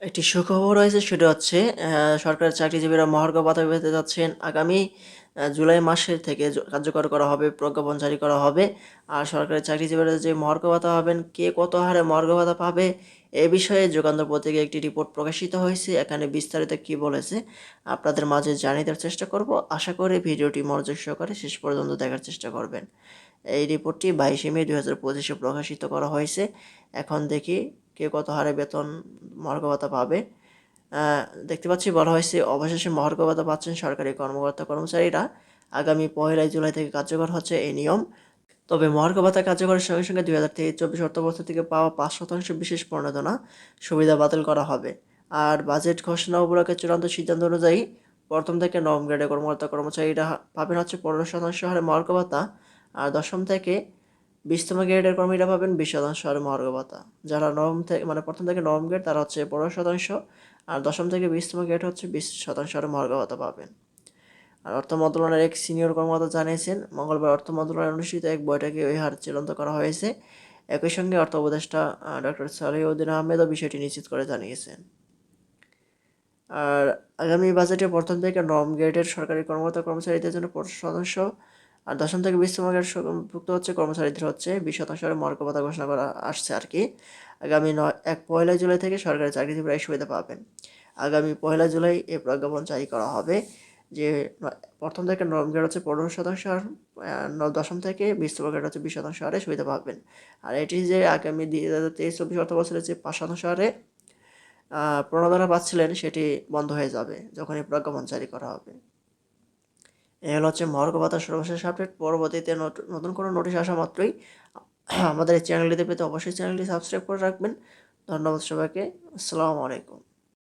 একটি সুখবর রয়েছে সেটা হচ্ছে আহ, সরকারি চাকরিজীবীরা মহার্ঘ ভাতা পেতে যাচ্ছেন। আগামী জুলাই মাসের থেকে কার্যকর করা হবে প্রজ্ঞাপন জারি করা হবে। আর সরকারি চাকরিজীবীরা যে মহার্ঘ ভাতা পাবেন কে কত হারে মহার্ঘ ভাতা পাবে এ বিষয়ে যুগান্তর পত্রিকায় একটি রিপোর্ট প্রকাশিত হয়েছে। এখানে বিস্তারিত কি বলেছে আপনাদের মাঝে জানিয়ে দেওয়ার চেষ্টা করব। আশা করি ভিডিওটি মনোযোগ সহকারে শেষ পর্যন্ত দেখার চেষ্টা করবেন। এই রিপোর্টটি বাইশে মে দু হাজার পঁচিশে প্রকাশিত করা হয়েছে। এখন দেখি কে কত হারে বেতন মহার্ঘ ভাতা পাবে দেখতে পাচ্ছি বলা হয়েছে, অবশেষে মহার্ঘ ভাতা পাচ্ছেন সরকারি কর্মকর্তা কর্মচারীরা। আগামী পয়লা জুলাই থেকে কার্যকর হচ্ছে এই নিয়ম। তবে মহার্ঘ ভাতা কার্যকরের সঙ্গে সঙ্গে দুই হাজার তেইশ চব্বিশ অর্থবছর থেকে পাওয়া পাঁচ শতাংশ বিশেষ প্রণোদনা সুবিধা বাতিল করা হবে। আর বাজেট ঘোষণা উপলক্ষে চূড়ান্ত সিদ্ধান্ত অনুযায়ী প্রথম থেকে নবম গ্রেডের কর্মকর্তা কর্মচারীরা পাবেন হচ্ছে পনেরো শতাংশ হারে মহার্ঘ ভাতা আর দশম থেকে বিশতম গ্রেডের কর্মীরা পাবেন বিশ শতাংশ হারে মহার্ঘ ভাতা যারা নবম থেকে মানে প্রথম থেকে নবম গ্রেড, তারা হচ্ছে পনেরো শতাংশ, আর দশম থেকে বিশতম গ্রেড হচ্ছে বিশ শতাংশ আর মহার্ঘ ভাতা পাবেন। আর অর্থ মন্ত্রণালয়ের এক সিনিয়র কর্মকর্তা জানিয়েছেন, মঙ্গলবার অর্থ মন্ত্রণালয়ে অনুষ্ঠিত এক বৈঠকে ওই হার চূড়ান্ত করা হয়েছে। একই সঙ্গে অর্থ উপদেষ্টা ডক্টর সালিউদ্দিন আহমেদও বিষয়টি নিশ্চিত করে জানিয়েছেন। আর আগামী বাজেটে প্রথম থেকে নবম গ্রেডের সরকারি কর্মকর্তা কর্মচারীদের জন্য শতাংশ আর দশম থেকে বিশতম ভুক্ত হচ্ছে কর্মচারীদের হচ্ছে বিশ শতাংশ মহার্ঘ ঘোষণা করা আসছে আর কি। আগামী নয়, এক পয়লা জুলাই থেকে সরকারি চাকরিজীবীরা এই সুবিধা পাবেন। আগামী পয়লা জুলাই এই প্রজ্ঞাপন জারি করা হবে যে প্রথম থেকে নবম গ্রেড হচ্ছে পনেরো শতাংশ আর দশম থেকে বিশতম গ্রেড হচ্ছে বিশ শতাংশ হারে সুবিধা পাবেন। আর এটি যে আগামী দুই হাজার তেইশ, চব্বিশ অর্থ বছরে যে পাঁচ শতাংশ হারে প্রণোদনা পাচ্ছিলেন, সেটি বন্ধ হয়ে যাবে যখন এই প্রজ্ঞাপন জারি করা হবে। এই হলো হচ্ছে মহার্ঘ ভাতার সর্বশেষ আপডেট পরবর্তীতে নত- নতুন কোনো নোটিশ আসা মাত্রই আমাদের এই চ্যানেলটিতে পেতে অবশ্যই চ্যানেলটি সাবস্ক্রাইব করে রাখবেন। ধন্যবাদ সবাইকে। আসসালামু আলাইকুম।